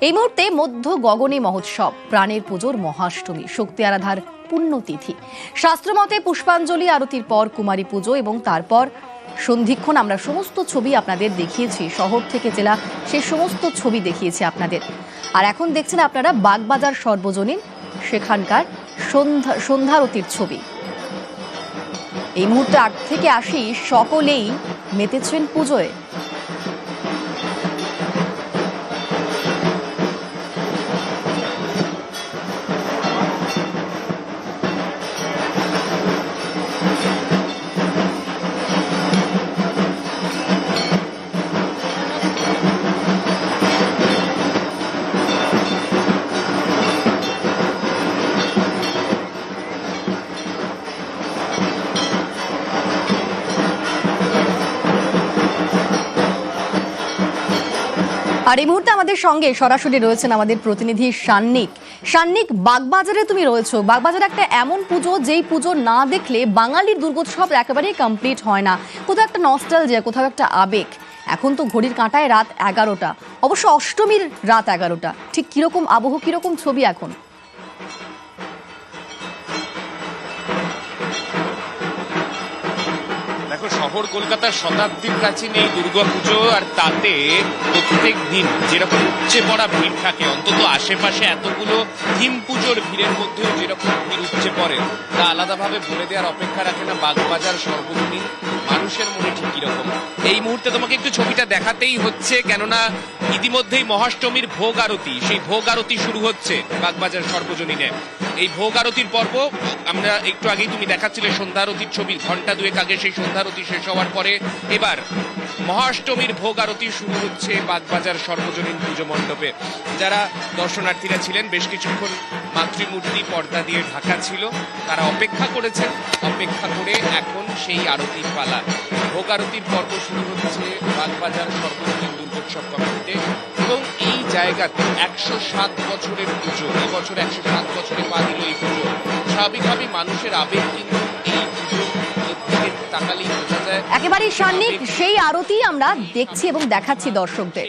এই মুহূর্তে মধ্য গগনে মহোৎসব, প্রাণের পুজোর মহাষ্টমী, শক্তি আরাধার পুণ্যতিথি। শাস্ত্রমতে পুষ্পাঞ্জলি, আরতির পর কুমারী পুজো এবং তারপর সন্ধিক্ষণ। আমরা সমস্ত ছবি আপনাদের দেখিয়েছি, শহর থেকে জেলা, সেই সমস্ত ছবি দেখিয়েছি আপনাদের। আর এখন দেখছেন আপনারা বাগবাজার সর্বজনীন, সেখানকার সন্ধ্যা, সন্ধ্যারতির ছবি। এই মুহূর্তে আট থেকে আসি সকলেই মেতেছেন পুজোয়। আর এই মুহূর্তে আমাদের সঙ্গে সরাসরি রয়েছেন আমাদের প্রতিনিধি সান্নিক। সান্নিক, বাগবাজারে তুমি রয়েছো। বাগবাজার একটা এমন পুজো, যেই পুজো না দেখলে বাঙালির দুর্গোৎসব একেবারেই কমপ্লিট হয় না। কোথাও একটা নস্টাল নস্টালজিয়া কোথাও একটা আবেগ। এখন তো ঘড়ির কাঁটায় রাত এগারোটা। অবশ্য অষ্টমীর রাত এগারোটা। ঠিক কীরকম আবহ, কীরকম ছবি এখন? শহর কলকাতার শতাব্দীর প্রাচীন এই দুর্গা পুজো আর তাতে প্রত্যেক দিন যেরকম উপচে পড়া ভিড় থাকে, অন্তত আশেপাশে এতগুলো হিম পুজোর ভিড়ের মধ্যেও যেরকম ভিড় উপচে পড়ে, তা আলাদাভাবে বলে দেওয়ার অপেক্ষা রাখে না বাগবাজার সর্বজনীন। মানুষের মনে ঠিক কীরকম? এই মুহূর্তে তোমাকে একটু ছবিটা দেখাতেই হচ্ছে, কেননা ইতিমধ্যেই মহাষ্টমীর ভোগ আরতি। সেই ভোগ আরতি শুরু হচ্ছে বাগবাজার সর্বজনীনে। এই ভোগ আরতির পর্ব, আমরা একটু আগেই তুমি দেখাচ্ছিলে সন্ধ্যা আরতির ছবি, ঘণ্টা দুয়েক আগে সেই সন্ধ্যা আরতি শেষ হওয়ার পরে এবার মহাষ্টমীর ভোগ আরতি শুরু হচ্ছে বাগবাজার সর্বজনীন পুজো মণ্ডপে। যারা দর্শনার্থীরা ছিলেন, বেশ কিছুক্ষণ মাতৃমূর্তি পর্দা দিয়ে ঢাকা ছিল। তারা অপেক্ষা করেছেন, অপেক্ষা করে এখন সেই আরতির পালা। ভোগ আরতির পর্ব শুরু হচ্ছে বাগবাজার সর্বজনীন দুর্গোৎসব কমিটিতে এবং এই জায়গাতে একশো সাত বছরের পুজো, এই বছর একশো সাত বছরে পা দিল এই পুজো। স্বাভাবিকভাবেই মানুষের আবেগ কিন্তু দিকে তাকালেই বোঝা যায় একেবারেই সান্নিক সেই আরতি আমরা দেখছি এবং দেখাচ্ছি দর্শকদের।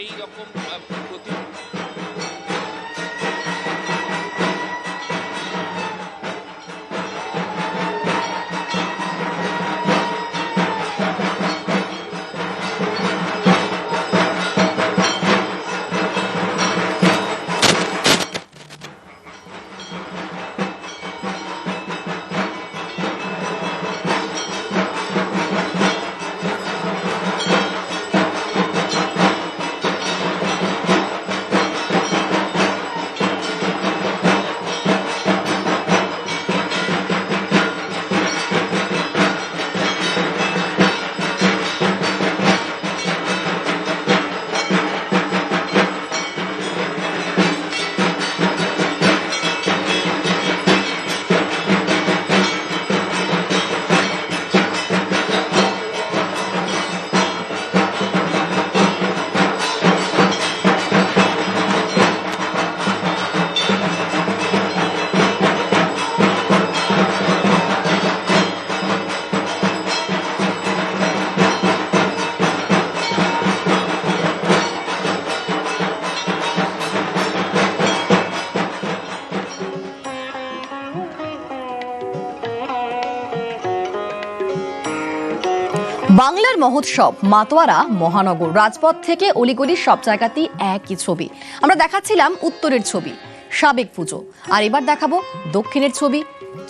মহোৎসব, মাতোয়ারা, মহানগর। রাজপথ থেকে অলিগলির সব জায়গাতেই একই ছবি। আমরা দেখাচ্ছিলাম উত্তরের ছবি, সাবেক পুজো। আর এবার দেখাবো দক্ষিণের ছবি,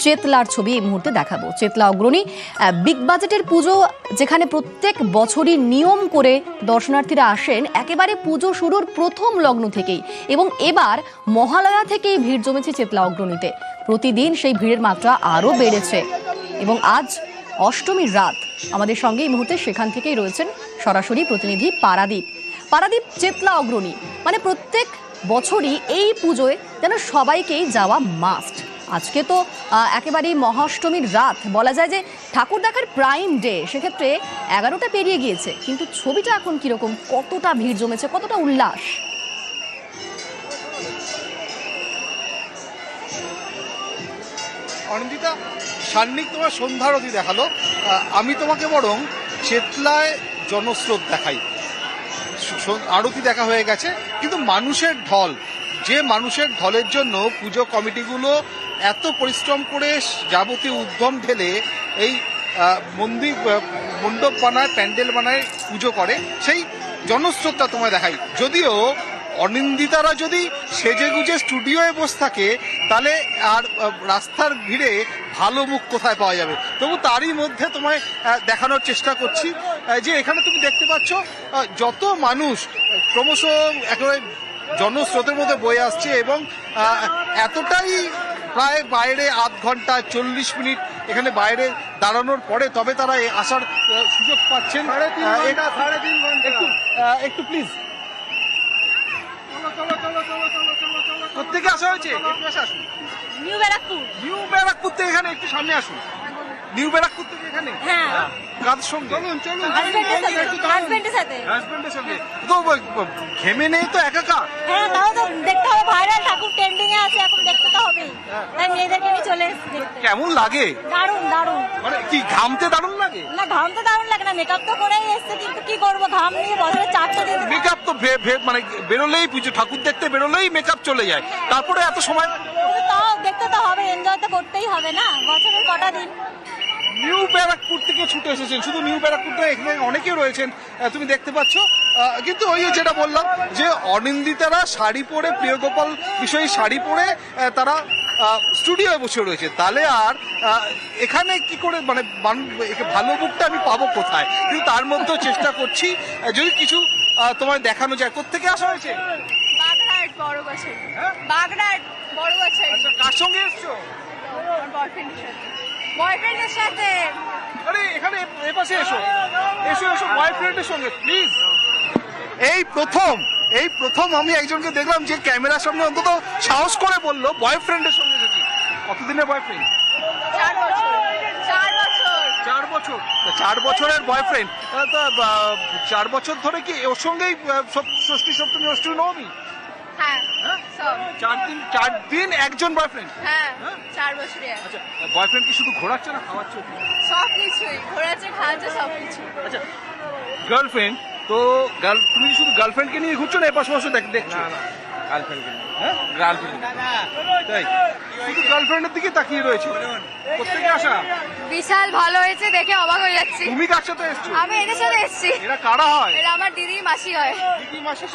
চেতলার ছবি এই মুহূর্তে দেখাবো। চেতলা অগ্রণী বিগ বাজেটের পুজো যেখানে প্রত্যেক বছরই নিয়ম করে দর্শনার্থীরা আসেন, একেবারে পুজো শুরুর প্রথম লগ্ন থেকেই। এবং এবার মহালয়া থেকেই ভিড় জমেছে চেতলা অগ্রণীতে। প্রতিদিন সেই ভিড়ের মাত্রা আরও বেড়েছে। এবং আজ অষ্টমীর রাত। আমাদের সঙ্গে এই মুহূর্তে সেখান থেকেই রয়েছেন সরাসরি প্রতিনিধি পারাদীপ। পারাদীপ, চেতলা অগ্রণী। মানে প্রত্যেক বছরই এই পুজোয় যেন সবাইকেই যাওয়া মাস্ট আজকে তো একেবারেই মহাষ্টমীর রাত। বলা যায় যে ঠাকুর দেখার প্রাইম ডে সেক্ষেত্রে এগারোটা পেরিয়ে গিয়েছে। কিন্তু ছবিটা এখন কীরকম? কতটা ভিড় জমেছে? কতটা উল্লাস? অনিন্দিতা? সান্নিক তোমার সন্ধ্যারতি দেখাল। আমি তোমাকে বরং চেতলায় জনস্রোত দেখাই। আরতি দেখা হয়ে গেছে, কিন্তু মানুষের ঢল, যে মানুষের ঢলের জন্য পুজো কমিটিগুলো এত পরিশ্রম করে যাবতীয় উদ্যম ঢেলে এই মন্দির মণ্ডপ বানায়, প্যান্ডেল বানায়, পুজো করে, সেই জনস্রোতটা তোমায় দেখাই। যদিও অনিন্দিতারা যদি সেজে গুজে স্টুডিওয়ে বসে থাকে তাহলে আর রাস্তার ভিড়ে ভালো মুখ কোথায় পাওয়া যাবে? তবু তারই মধ্যে তোমায় দেখানোর চেষ্টা করছি যে এখানে তুমি দেখতে পাচ্ছ যত মানুষ ক্রমশ একেবারে জনস্রোতের মধ্যে বয়ে আসছে এবং এতটাই প্রায় বাইরে আধ ঘণ্টা চল্লিশ মিনিট এখানে বাইরে দাঁড়ানোর পরে তবে তারা আসার সুযোগ পাচ্ছেন। একটু প্লিজ কোথেকে আসা হয়েছে? নিউ ব্যারাকপুর। নিউ ব্যারাকপুর থেকে এখানে একটু সামনে আসুন। নিউ ব্যারাকপুর থেকে এখানে? হ্যাঁ। কার সঙ্গে? চলুন চলুন। হাজবেন্ডের সাথে হাজবেন্ডের সাথে। হাজবেন্ডের সঙ্গে। তো ঘেমে নেই তো একাকা হ্যাঁ তাও তো দেখতে হবে ভাইরাল ঠাকুর ট্রেন্ডিং এ আছে এখন দেখতে তো হবেই। তাই মেয়েদেরকে নিয়ে চলে এসেছি কেমন লাগে? দারুণ দারুণ। মানে কি ঘামতে দারুণ লাগে? না ঘাম তো দারুণ লাগে না মেকআপ তো করেই এসছে কিন্তু কি করব ঘাম নিয়ে বছরে চারটে দিন মেকআপ তো ভে- ভে- মানে বেরোলেই পুজো ঠাকুর দেখতে বেরোলেই মেকআপ চলে যায়। তারপরে এত সময় তাও দেখতে তো হবে এনজয় তো করতেই হবে না বছরের কটা দিন? নিউ ব্যারাকপুর থেকে ছুটে এসেছেন। শুধু নিউ ব্যারাকপুর থেকে এখানে অনেকেই রয়েছেন তুমি দেখতে পাচ্ছ। কিন্তু ওই যেটা বললাম যে অনিন্দিতারা শাড়ি পরে প্রিয়গোপাল বিষয়ী শাড়ি পরে তারা স্টুডিওয়ে বসে রয়েছে। তাহলে আর এখানে কি করে মানে ভালো মুখটা আমি পাবো কোথায়? কিন্তু তার মধ্যেও চেষ্টা করছি যদি কিছু তোমার দেখানো যায়। কোথেকে আসা হয়েছে? বাগড়াট বড় হ্যাঁ? বাগড়াট বড় আচ্ছা কার সঙ্গে এসছো? বয়ফ্রেন্ডের সাথে। আরে এখানে এ পাশে এসো। এসো এসো বয়ফ্রেন্ডের সঙ্গে প্লিজ এই প্রথম এই প্রথম আমি একজনকে দেখলাম যে ক্যামেরার সামনে অন্তত সাহস করে বলল বয়ফ্রেন্ডের সঙ্গে এসেছি কতদিনের বয়ফ্রেন্ড চার বছর। চার বছর। চার বছর। তা চার বছরের বয়ফ্রেন্ড চার বছর ধরে কি ওর সঙ্গেই ষষ্ঠী সপ্তমী অষ্টমী নবমী? হ্যাঁ হ্যাঁ? চার দিন চার দিন একজন বয়ফ্রেন্ড হ্যাঁ হ্যাঁ? চার বছরে আচ্ছা বয়ফ্রেন্ড কি শুধু ঘোরাচ্ছে না খাওয়াচ্ছে? সব কিছুই ঘোরাচ্ছে খাওয়াচ্ছে সব কিছু আচ্ছা গার্লফ্রেন্ড তো গার্ল তুমি শুধু গার্লফ্রেন্ডকে নিয়ে ঘুরছো না এ পাশে পাশে দেখ- দেখছ? হ্যাঁ তাই? শুধু গার্লফ্রেন্ডের দিকে তাকিয়ে রয়েছে। কোথেকে আসা? বিশাল ভালো হয়েছে দেখে অবাক হয়ে যাচ্ছি। তুমি কার সাথে এসছো? আমি এদের সাথে এসেছি। এরা কারা হয়? এরা আমার দিদি মাসি দিদি মাসের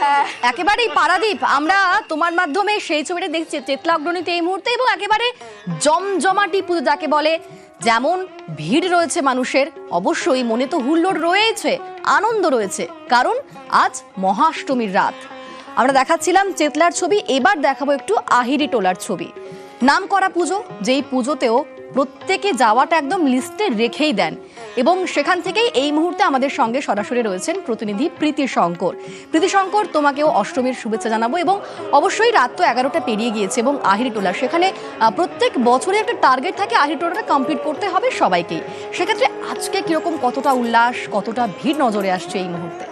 একেবারেই পারাদীপ। আমরা তোমার মাধ্যমে সেই ছবিটা দেখছি চেতলা অগ্রণীতে এই মুহূর্তে এবং একেবারে জমজমাটি পুজো যাকে বলে যেমন ভিড় রয়েছে মানুষের অবশ্যই মনে তো হুল্লোড় রয়েছে আনন্দ রয়েছে কারণ আজ মহাষ্টমীর রাত। আমরা দেখাচ্ছিলাম চেতলার ছবি, এবার দেখাবো একটু আহিরি টোলার ছবি। নাম করা পুজো, যেই পুজোতেও প্রত্যেকে যাওয়াটা একদম লিস্টে রেখেই দেন। এবং সেখান থেকেই এই মুহূর্তে আমাদের সঙ্গে সরাসরি রয়েছেন প্রতিনিধি প্রীতি শঙ্কর। প্রীতি শঙ্কর, তোমাকেও অষ্টমীর শুভেচ্ছা জানাব এবং অবশ্যই রাত তো এগারোটা পেরিয়ে গিয়েছে এবং আহিরি টোলা সেখানে প্রত্যেক বছরে একটা টার্গেট থাকে আহিরি টোলাটা কমপ্লিট করতে হবে সবাইকেই। সেক্ষেত্রে আজকে কীরকম কতটা উল্লাস, কতটা ভিড় নজরে আসছে এই মুহূর্তে?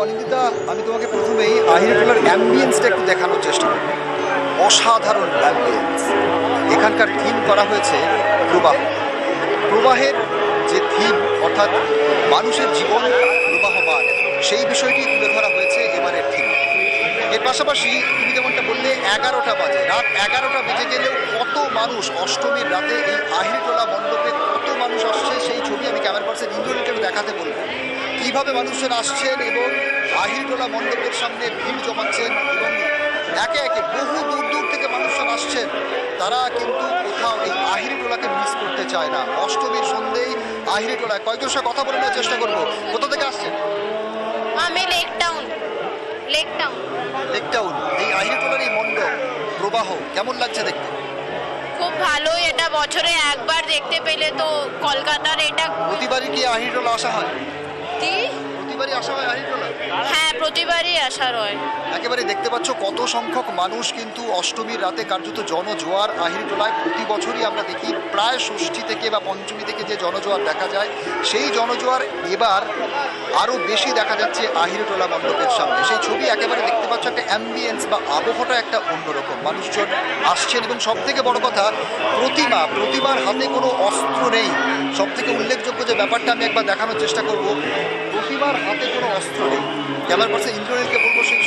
অনিন্দিতা আমি তোমাকে প্রথমেই আহিরটোলার অ্যাম্বিয়েন্সটা একটু দেখানোর চেষ্টা করব। অসাধারণ অ্যাম্বিয়েন্স এখানকার থিম করা হয়েছে প্রবাহ। প্রবাহের যে থিম অর্থাৎ মানুষের জীবন প্রবাহমান, সেই বিষয়টি তুলে ধরা হয়েছে এবারের থিম এর পাশাপাশি তুমি যেমনটা বললে, এগারোটা বাজে। রাত এগারোটা বেজে গেলেও কত মানুষ অষ্টমীর রাতে এই আহিরটোলা মণ্ডপে কত মানুষ আসছে, সেই ছবি আমি ক্যামেরা পার্সন ইন্দ্রনীলকে দেখাতে বলব। কীভাবে মানুষজন আসছেন এবং আহিরটোলা মণ্ডপের সামনে ভিড় জমাচ্ছেন এবং একে একে বহু দূর দূর থেকে মানুষজন আসছেন তারা কিন্তু কোথাও এই আহিরিটোলাকে মিস করতে চায় না। অষ্টমীর সন্ধ্যেই আহিরিটোলায় কয়েকজনের সাথে কথা বলে নেওয়ার চেষ্টা করব। কোথা থেকে আসছেন? আমি Lake Town Lake Town Lake Town এই আহিরিটোলার এই মণ্ডপ প্রবাহ কেমন লাগছে দেখতে? খুব ভালোই এটা বছরে একবার দেখতে পেলে তো কলকাতার এটা প্রতিবারই কি আহিরিটোলা আসা হয়? কি প্রতিবারই আসা হয় আহিরিটোলা হ্যাঁ প্রতিবারই আসার হয়। একেবারে দেখতে পাচ্ছ কত সংখ্যক মানুষ কিন্তু অষ্টমীর রাতে কার্যত জনজোয়ার আহিরিটোলায় প্রতি বছরই আমরা দেখি প্রায় ষষ্ঠী থেকে বা পঞ্চমী থেকে যে জনজোয়ার দেখা যায় সেই জনজোয়ার এবার আরও বেশি দেখা যাচ্ছে আহিরিটোলা মণ্ডপের সামনে। সেই ছবি একেবারে দেখতে পাচ্ছ একটা অ্যাম্বিয়েন্স বা আবহাওয়াটা একটা অন্যরকম। মানুষজন আসছেন এবং সব থেকে বড় কথা প্রতিমা প্রতিমার হাতে কোনো অস্ত্র নেই। সব থেকে উল্লেখযোগ্য যে ব্যাপারটা আমি একবার দেখানোর চেষ্টা করব প্রতিমার হাতে কোনো অস্ত্র নেই। ক্যামেরা পার্সন ইন্দ্রনীলকে বলব সেই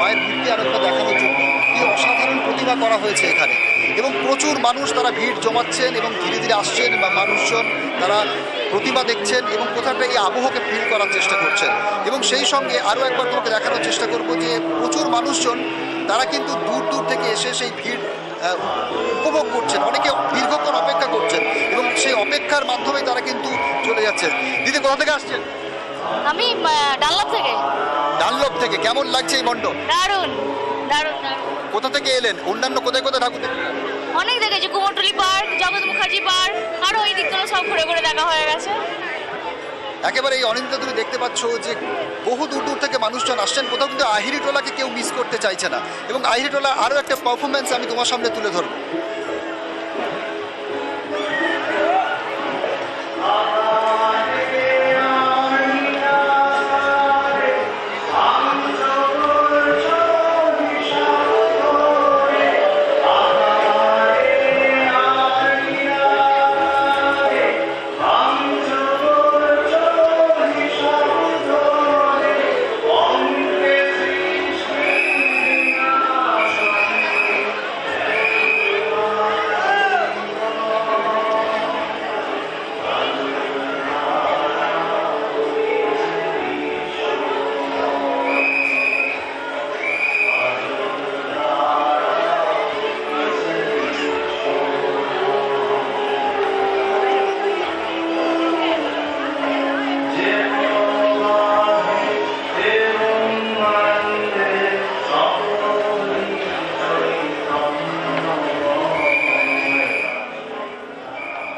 মায়ের মূর্তি আর একটা দেখানোর জন্য। কি অসাধারণ প্রতিমা করা হয়েছে এখানে। এবং প্রচুর মানুষ তারা ভিড় জমাচ্ছেন এবং ধীরে ধীরে আসছেন বা মানুষজন তারা প্রতিভা দেখছেন এবং কোথাটা এই আবহকে ফিল করার চেষ্টা করছেন। এবং সেই সঙ্গে আরও একবার তোমাকে দেখানোর চেষ্টা করব যে প্রচুর মানুষজন তারা কিন্তু দূর দূর থেকে এসে সেই ভিড় উপভোগ করছেন। অনেকে দীর্ঘক্ষণ অপেক্ষা করছেন এবং সেই অপেক্ষার মাধ্যমে তারা কিন্তু চলে যাচ্ছেন। দিদি, কোথা থেকে আসছেন? আমি ডানলপ থেকে। ডানলপ থেকে। কেমন লাগছে এই মণ্ডপ দারুণ দারুণ কোথা থেকে এলেন? অন্যান্য কোথায় কোথায় ঠাকুর? অনেক দেখেছি কুমোরটুলি পার্ক জগৎ মুখার্জি পার্ক আরও ওই দিকগুলো সব ঘুরে ঘুরে দেখা হয়ে গেছে। একেবারে এই অনিন্দিতা তুমি দেখতে পাচ্ছ যে বহু দূর দূর থেকে মানুষজন আসছেন। কোথাও কিন্তু আহিরিটোলাকে কেউ মিস করতে চাইছে না। এবং আহিরিটোলা আরও একটা পারফরমেন্স আমি তোমার সামনে তুলে ধরবো।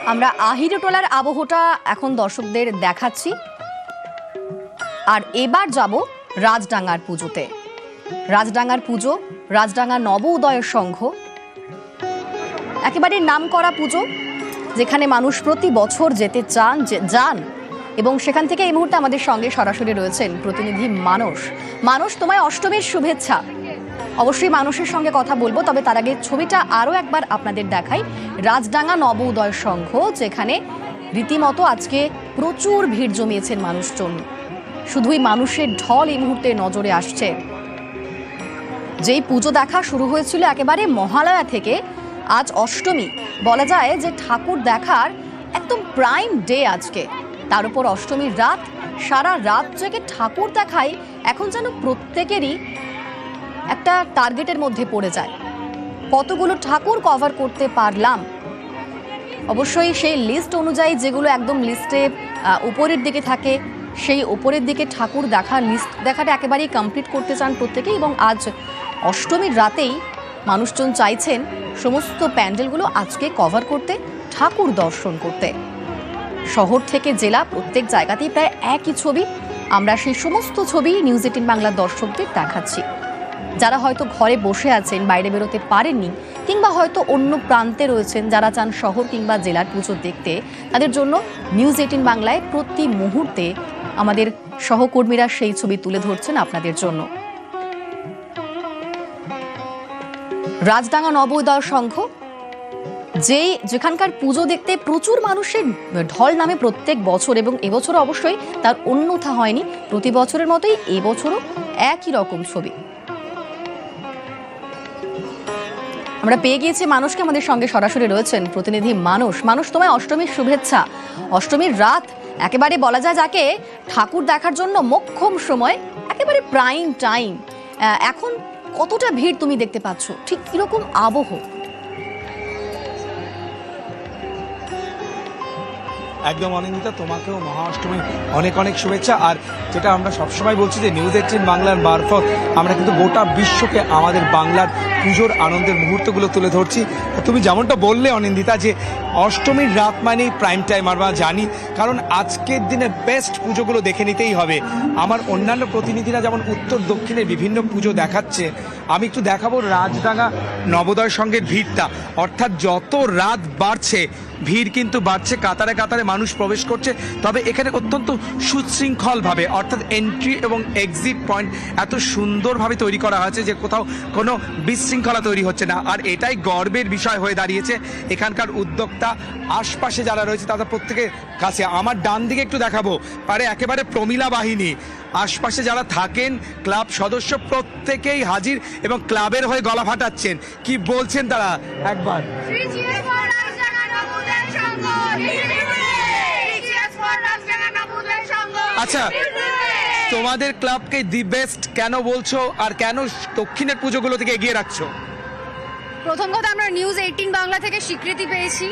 আমরা আহিরোটোলার আবহটা এখন দর্শকদের দেখাচ্ছি। আর এবার যাব রাজডাঙ্গার পুজোতে। রাজডাঙ্গার পুজো, রাজডাঙ্গা নব উদয়ের সংঘ। একেবারে নামকরা পুজো, যেখানে মানুষ প্রতি বছর যেতে চান যান, এবং সেখান থেকে এই মুহূর্তে আমাদের সঙ্গে সরাসরি রয়েছেন প্রতিনিধি মানস। মানস, তোমায় অষ্টমীর শুভেচ্ছা। অবশ্যই মানুষের সঙ্গে কথা বলব, তবে তার আগে ছবিটা আরও একবার আপনাদের দেখাই। রাজডাঙ্গা নব উদয় সংঘ, যেখানে রীতিমতো আজকে প্রচুর ভিড় জমিয়েছেন মানুষজন। শুধুই মানুষের ঢল এই মুহূর্তে নজরে আসছে। যেই পুজো দেখা শুরু হয়েছিল একেবারে মহালয়া থেকে, আজ অষ্টমী। বলা যায় যে ঠাকুর দেখার একদম প্রাইম ডে আজকে। তার উপর অষ্টমীর রাত, সারা রাত জেগে ঠাকুর দেখাই এখন যেন প্রত্যেকেরই একটা টার্গেটের মধ্যে পড়ে যায়। কতগুলো ঠাকুর কভার করতে পারলাম? অবশ্যই সেই লিস্ট অনুযায়ী যেগুলো একদম লিস্টে উপরের দিকে থাকে, সেই উপরের দিকে ঠাকুর দেখা লিস্ট দেখাটা একেবারেই কমপ্লিট করতে চান প্রত্যেকে এবং আজ অষ্টমীর রাতেই মানুষজন চাইছেন সমস্ত প্যান্ডেলগুলো আজকে কভার করতে, ঠাকুর দর্শন করতে। শহর থেকে জেলা প্রত্যেক জায়গাতেই প্রায় একই ছবি। আমরা সেই সমস্ত ছবি নিউজ এইটিন বাংলার দর্শকদের দেখাচ্ছি। যারা হয়তো ঘরে বসে আছেন, বাইরে বেরোতে পারেননি, কিংবা হয়তো অন্য প্রান্তে রয়েছেন, যারা চান শহর কিংবা জেলার পুজো দেখতে, তাদের জন্য নিউজ এইটিন বাংলায় প্রতি মুহূর্তে আমাদের সহকর্মীরা সেই ছবি তুলে ধরছেন আপনাদের জন্য। রাজডাঙ্গা নবোদয় সংঘ, যেই যেখানকার পুজো দেখতে প্রচুর মানুষের ঢল নামে প্রত্যেক বছর, এবং এবছর অবশ্যই তার অন্যথা হয়নি। প্রতি বছরের মতোই এবছরও একই রকম ছবি। আমরা পেয়ে গিয়েছি মানুষকে আমাদের সঙ্গে সরাসরি রয়েছেন প্রতিনিধি মানুষ। মানুষ, তোমায় অষ্টমীর শুভেচ্ছা। অষ্টমীর রাত, একেবারে বলা যায় যাকে ঠাকুর দেখার জন্য মোক্ষম সময়, একেবারে প্রাইম টাইম এখন কতটা ভিড় তুমি দেখতে পাচ্ছ? ঠিক কীরকম আবহ? একদম অনিন্দিতা, তোমাকেও মহা অষ্টমী অনেক অনেক শুভেচ্ছা। আর যেটা আমরা সবসময় বলছি যে নিউজ এইটিন বাংলার মারফত, আমরা কিন্তু গোটা বিশ্বকে আমাদের বাংলার পুজোর আনন্দের মুহূর্তগুলো তুলে ধরছি। তুমি যেমনটা বললে অনিন্দিতা, যে অষ্টমীর রাত মানেই প্রাইম টাইম আমরা জানি, কারণ আজকের দিনে বেস্ট পুজোগুলো দেখে নিতেই হবে। আমার অন্যান্য প্রতিনিধিরা যেমন উত্তর দক্ষিণের বিভিন্ন পুজো দেখাচ্ছে, আমি একটু দেখাবো রাজডাঙ্গা নবোদয় সঙ্গের ভিড়টা। অর্থাৎ যত রাত বাড়ছে, ভিড় কিন্তু বাড়ছে, কাতারে কাতারে মানুষ প্রবেশ করছে, তবে এখানে অত্যন্ত সুশৃঙ্খলভাবে, অর্থাৎ এন্ট্রি এবং এক্সিট পয়েন্ট এত সুন্দরভাবে তৈরি করা হয়েছে যে কোথাও কোনো বিশৃঙ্খলা তৈরি হচ্ছে না। আর এটাই গর্বের বিষয় হয়ে দাঁড়িয়েছে এখানকার উদ্যোক্তা, আশপাশে যারা রয়েছে তাদের প্রত্যেকের কাছে। আমার ডান দিকে একটু দেখাবো। পারে একেবারে প্রমিলা বাহিনী। আশপাশে যারা থাকেন, ক্লাব সদস্য প্রত্যেকেই হাজির এবং ক্লাবের হয়ে গলা ফাটাচ্ছেন। কি বলছেন তারা? একবার। আচ্ছা তোমাদের ক্লাবকে দি বেস্ট কেন বলছো আর কেন দক্ষিণের পুজোগুলো থেকে এগিয়ে রাখছো? প্রথম কথা আমরা নিউজ এইটিন বাংলা থেকে স্বীকৃতি পেয়েছি।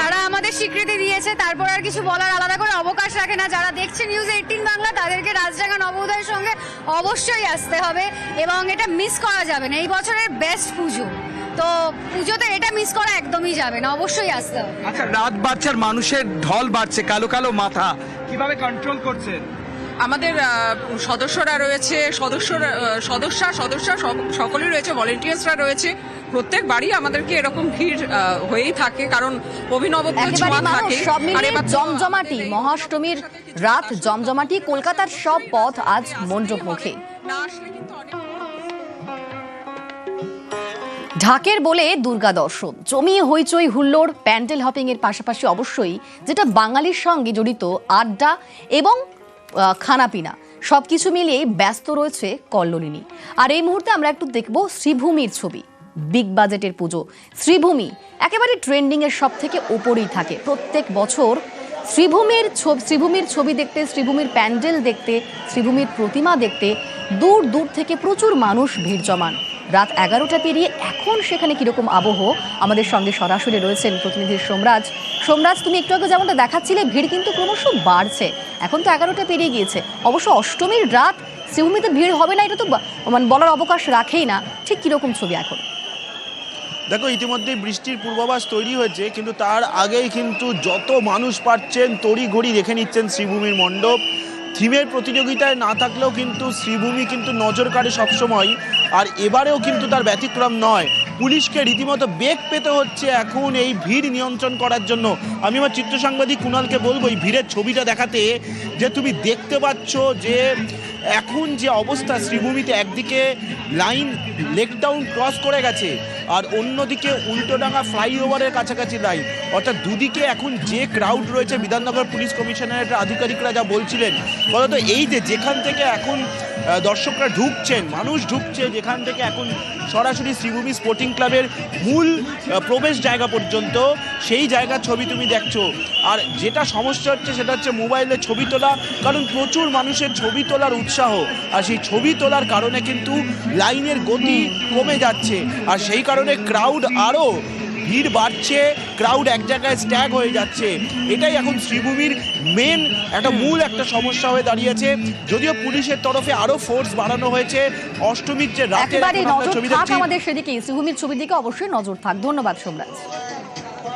তারা আমাদের স্বীকৃতি দিয়েছে তারপর আর কিছু বলার আলাদা করে অবকাশ রাখে না। যারা দেখছে নিউজ এইটিন বাংলা তাদেরকে রাজডাঙ্গা নবোদয়ের সঙ্গে অবশ্যই আসতে হবে এবং এটা মিস করা যাবে না। এই বছরের বেস্ট পুজো। তো পুজোতে এটা মিস করা একদমই যাবে না অবশ্যই আসতে হবে। আচ্ছা রাত বাড়ছে মানুষের ঢল বাড়ছে কালো কালো মাথা। কীভাবে কন্ট্রোল করছেন আমাদের সদস্যরা রয়েছে সদস্যরা সদস্যা সদস্যা সকলেই রয়েছে ভলেন্টিয়ার্সরা রয়েছে। প্রত্যেক বাড়ি আমাদেরকে এরকম ভিড় হয়েই থাকে কারণ অভিনবত্ব একেবারে ছোঁয়া থাকে। আর এবার জমজমাটি মহাষ্টমীর রাত জমজমাটি কলকাতার সব পথ আজ না আসলে কিন্তু ঢাকের বলে দুর্গা দর্শন। জমিয়ে হইচই হুল্লোড় প্যান্ডেল হপিং এর পাশাপাশি অবশ্যই যেটা বাঙালির সঙ্গে জড়িত আড্ডা এবং আহ, সব কিছু মিলিয়েই ব্যস্ত রয়েছে কল্লোলিনী। আর এই মুহূর্তে আমরা একটু দেখব শ্রীভূমির ছবি। বিগ বাজেটের পুজো। শ্রীভূমি একেবারে ট্রেন্ডিংয়ের সব থেকে ওপরেই থাকে। প্রত্যেক বছর শ্রীভূমির ছবি শ্রীভূমির ছবি দেখতে শ্রীভূমির প্যান্ডেল দেখতে শ্রীভূমির প্রতিমা দেখতে দূর দূর থেকে প্রচুর মানুষ ভিড় জমান। রাত এগারোটা পেরিয়ে এখন সেখানে কীরকম আবহ? আমাদের সঙ্গে সরাসরি রয়েছেন প্রতিনিধি সোমরাজ। সোমরাজ, তুমি একটু আগে যেমনটা দেখাচ্ছিলে, ভিড় কিন্তু ক্রমশ বাড়ছে। এখন তো এগারোটা পেরিয়ে গিয়েছে। অবশ্য অষ্টমীর রাত শ্রীভূমিতে ভিড় হবে না, এটা তো মানে বলার অবকাশ রাখেই না। ঠিক কীরকম ছবি এখন? দেখো, ইতিমধ্যেই বৃষ্টির পূর্বাভাস তৈরি হয়েছে, কিন্তু তার আগেই কিন্তু যত মানুষ পাচ্ছেন তড়ি ঘড়ি রেখে নিচ্ছেন শ্রীভূমির মণ্ডপ। থিমের প্রতিযোগিতায় না থাকলেও কিন্তু শ্রীভূমি কিন্তু নজর কাড়ে সবসময়। আর এবারেও কিন্তু তার ব্যতিক্রম নয়। পুলিশকে রীতিমতো বেগ পেতে হচ্ছে এখন এই ভিড় নিয়ন্ত্রণ করার জন্য। আমি আমার চিত্র সাংবাদিক কুণালকে বলব, এই ভিড়ের ছবিটা দেখাতে যে তুমি দেখতে পাচ্ছ যে এখন যে অবস্থা শ্রীভূমিতে একদিকে লাইন লেক টাউন ক্রস করে গেছে, আর অন্যদিকে উল্টোডাঙ্গা ফ্লাইওভারের কাছাকাছি লাইন। অর্থাৎ দুদিকে এখন যে ক্রাউড রয়েছে বিধাননগর পুলিশ কমিশনারের আধিকারিকরা যা বলছিলেন। বলতো এই যে যেখান থেকে এখন দর্শকরা ঢুকছেন, মানুষ ঢুকছে যেখান থেকে এখন সরাসরি শ্রীভূমি স্পোর্টিং ক্লাবের মূল প্রবেশ জায়গা পর্যন্ত। সেই জায়গার ছবি তুমি দেখছ। আর যেটা সমস্যা হচ্ছে সেটা হচ্ছে মোবাইলে ছবি তোলা, কারণ প্রচুর মানুষের ছবি তোলার উৎসাহ। আর সেই ছবি তোলার কারণে কিন্তু লাইনের গতি কমে যাচ্ছে। আর সেই কারণে ক্রাউড আরও ভিড় বাড়ছে ক্রাউড এক জায়গায় স্ট্যাগ হয়ে যাচ্ছে। এটাই এখন শ্রীভূমির মেন একটা মূল একটা সমস্যা হয়ে দাঁড়িয়েছে। যদিও পুলিশের তরফে আরও ফোর্স বাড়ানো হয়েছে। অষ্টমীর যে ছবি আমাদের সেদিকে। শ্রীভূমির ছবির দিকে অবশ্যই নজর থাক। ধন্যবাদ সোমরাজ।